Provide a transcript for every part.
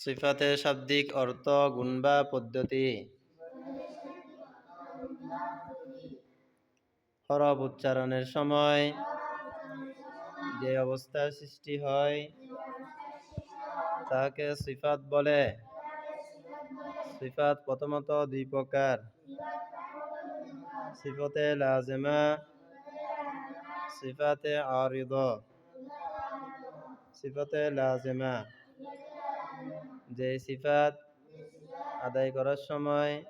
সিফাতের শাব্দিক অর্থ গুণ বা পদ্ধতি। হরফ উচ্চারণের সময় যে অবস্থার সৃষ্টি হয়, তাকে সিফাত বলে। সিফাত প্রথমত দুই প্রকার। সিফতে লাজেমা, সিফাতে আরিদ, সিফতে লাজেমা। যে সিফাত আদায় করার সময়,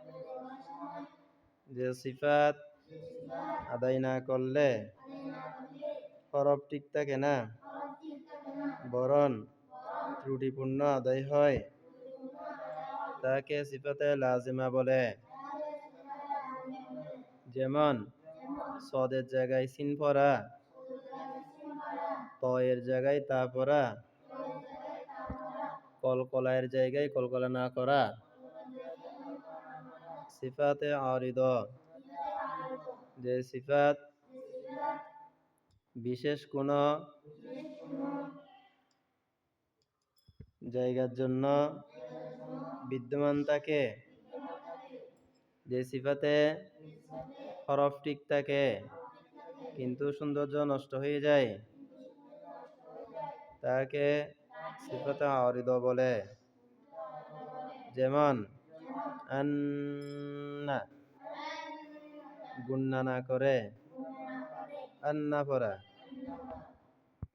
যে সিফাত আদায় না করলে ঠিক থাকে না। বরং ত্রুটিপূর্ণ আদায় হয়। তাকে সিফাতে লাজিমা বলে। যেমন, সদের জায়গায় সিন পরা, তয়ের জায়গায় তা পড়া কলকলায়ের জায়গায় কলকলা না করা। সিফাতে আরিদ। যে সিফাত বিশেষ কোন জায়গার জন্য বিদ্যমান থাকে, যে সিফাতে হরফ ঠিক থাকে, কিন্তু সৌন্দর্য নষ্ট হয়ে যায়, তাকে সিফাতে আরিদ বলে। যেমন আন্না গুন্না না করে আন্না পড়া।